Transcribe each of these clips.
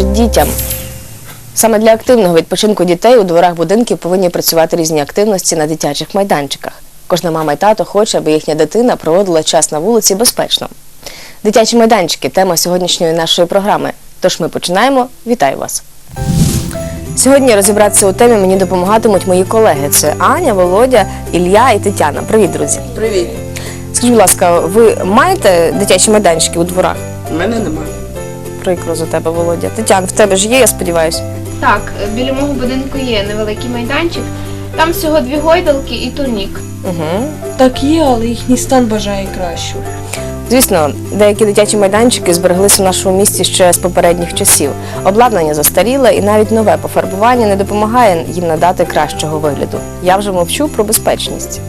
дітям. Саме для активного відпочинку дітей у дворах будинків повинні працювати різні активності на дитячих майданчиках. Кожна мама і тато хоче, аби їхня дитина проводила час на вулиці безпечно. Дитячі майданчики тема сьогоднішньої нашої програми. Тож ми починаємо. Вітаю вас! Сьогодні розібратися у темі мені допомагатимуть мої колеги. Це Аня, Володя, Ілля і Тетяна. Привіт, друзі! Привіт. Скажіть, будь ласка, ви маєте дитячі майданчики у дворах? У мене немає. Прикро за тебе, Володя. Тетян, в тебе ж є, я сподіваюся. Так, біля мого будинку є невеликий майданчик. Там всього дві гойдалки і турнік. Угу. Так є, але їхній стан бажає кращого. Звісно, деякі дитячі майданчики збереглися в нашому місті ще з попередніх часів. Обладнання застаріле і навіть нове пофарбування не допомагає їм надати кращого вигляду. Я вже мовчу про безпечність.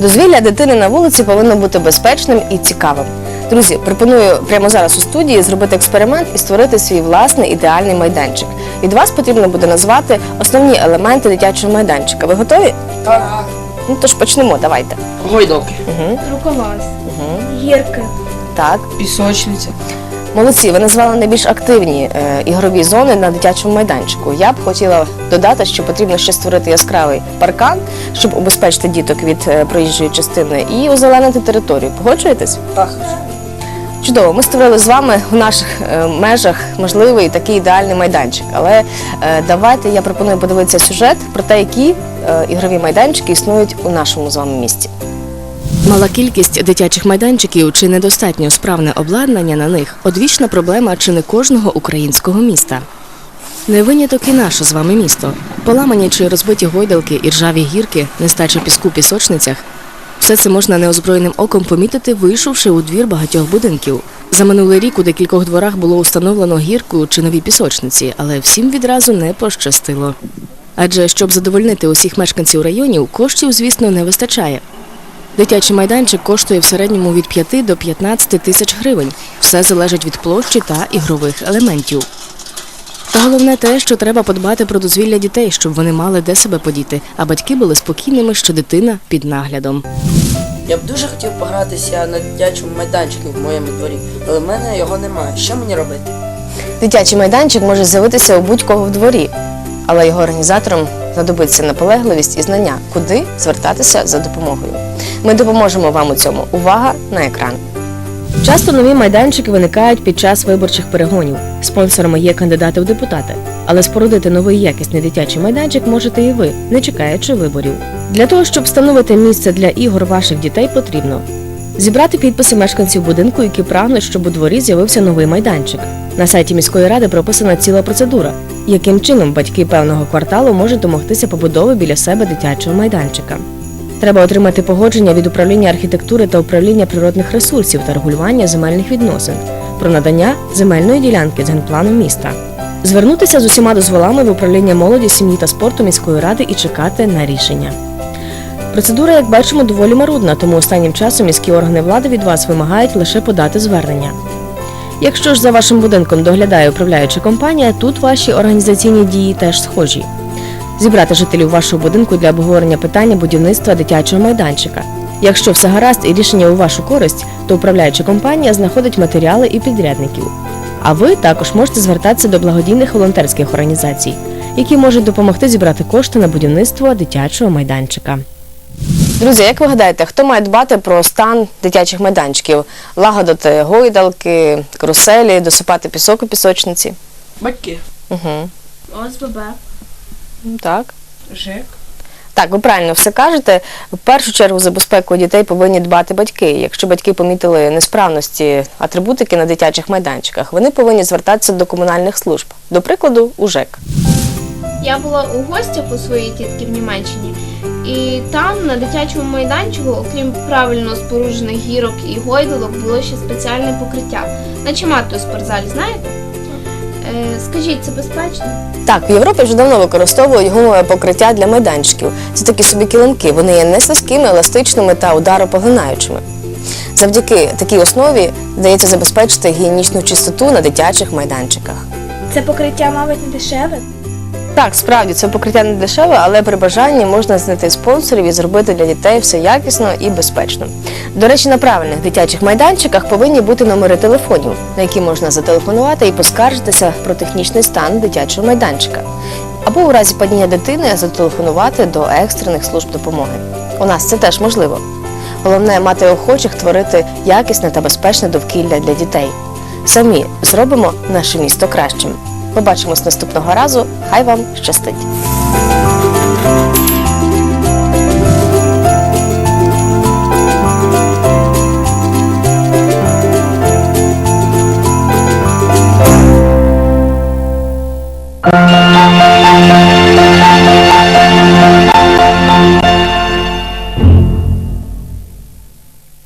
Дозвілля дитини на вулиці повинно бути безпечним і цікавим. Друзі, пропоную прямо зараз у студії зробити експеримент і створити свій власний ідеальний майданчик. Від вас потрібно буде назвати основні елементи дитячого майданчика. Ви готові? Так. Ну тож почнемо, давайте. Гойдалки. Угу. Руколаз, Угу. гірки, Так. Пісочниця. Молодці, ви назвали найбільш активні е, ігрові зони на дитячому майданчику. Я б хотіла додати, що потрібно ще створити яскравий паркан, щоб убезпечити діток від е, проїжджої частини і озеленити територію. Погоджуєтесь? Так. Чудово, ми створили з вами у наших е, межах можливий такий ідеальний майданчик. Але е, давайте я пропоную подивитися сюжет про те, які е, ігрові майданчики існують у нашому з вами місті. Мала кількість дитячих майданчиків чи недостатньо справне обладнання на них одвічна проблема чи не кожного українського міста. Не виняток і наше з вами місто. Поламані чи розбиті гойдалки і ржаві гірки, нестача піску пісочницях. Все це можна неозброєним оком помітити, вийшовши у двір багатьох будинків. За минулий рік у декількох дворах було установлено гірку чи нові пісочниці, але всім відразу не пощастило. Адже щоб задовольнити усіх мешканців районів, коштів, звісно, не вистачає. Дитячий майданчик коштує в середньому від 5 до 15 тисяч гривень. Все залежить від площі та ігрових елементів. Та головне те, що треба подбати про дозвілля дітей, щоб вони мали де себе подіти, а батьки були спокійними, що дитина під наглядом. Я б дуже хотів погратися на дитячому майданчику в моєму дворі, але в мене його немає. Що мені робити? Дитячий майданчик може з'явитися у будь-кого в дворі, але його організаторам знадобиться наполегливість і знання, куди звертатися за допомогою. Ми допоможемо вам у цьому. Увага на екран. Часто нові майданчики виникають під час виборчих перегонів. Спонсорами є кандидати в депутати. Але спорудити новий якісний дитячий майданчик можете і ви, не чекаючи виборів. Для того, щоб встановити місце для ігор ваших дітей, потрібно зібрати підписи мешканців будинку, які прагнуть, щоб у дворі з'явився новий майданчик. На сайті міської ради прописана ціла процедура, яким чином батьки певного кварталу можуть домогтися побудови біля себе дитячого майданчика. Треба отримати погодження від управління архітектури та управління природних ресурсів та регулювання земельних відносин про надання земельної ділянки з генпланом міста. Звернутися з усіма дозволами в управління молоді, сім'ї та спорту міської ради і чекати на рішення. Процедура, як бачимо, доволі марудна, тому останнім часом міські органи влади від вас вимагають лише подати звернення. Якщо ж за вашим будинком доглядає управляюча компанія, тут ваші організаційні дії теж схожі. Зібрати жителів вашого будинку для обговорення питання будівництва дитячого майданчика. Якщо все гаразд і рішення у вашу користь, то управляюча компанія знаходить матеріали і підрядників. А ви також можете звертатися до благодійних волонтерських організацій, які можуть допомогти зібрати кошти на будівництво дитячого майданчика. Друзі, як ви гадаєте, хто має дбати про стан дитячих майданчиків? Лагодити гойдалки, каруселі, досипати пісок у пісочниці? Батьки. Угу. ОСББ. Так. Жек. Так, ви правильно все кажете. В першу чергу за безпеку дітей повинні дбати батьки. Якщо батьки помітили несправності атрибутики на дитячих майданчиках, вони повинні звертатися до комунальних служб. До прикладу, у ЖЕК. Я була у гостях у своїй тітки в Німеччині, і там на дитячому майданчику, окрім правильно споруджених гірок і гойдалок, було ще спеціальне покриття. Наче мату у спортзалі, знаєте? Е, скажіть, це безпечно? Так, в Європі вже давно використовують гумове покриття для майданчиків. Це такі собі килимки. Вони є не слизькими, еластичними та ударопоглинаючими. Завдяки такій основі вдається забезпечити гігієнічну чистоту на дитячих майданчиках. Це покриття, мабуть, не дешеве. Так, справді це покриття не дешеве, але при бажанні можна знайти спонсорів і зробити для дітей все якісно і безпечно. До речі, на правильних дитячих майданчиках повинні бути номери телефонів, на які можна зателефонувати і поскаржитися про технічний стан дитячого майданчика. Або у разі падіння дитини зателефонувати до екстрених служб допомоги. У нас це теж можливо. Головне мати охочих творити якісне та безпечне довкілля для дітей. Самі зробимо наше місто кращим. Побачимось наступного разу. Хай вам щастить!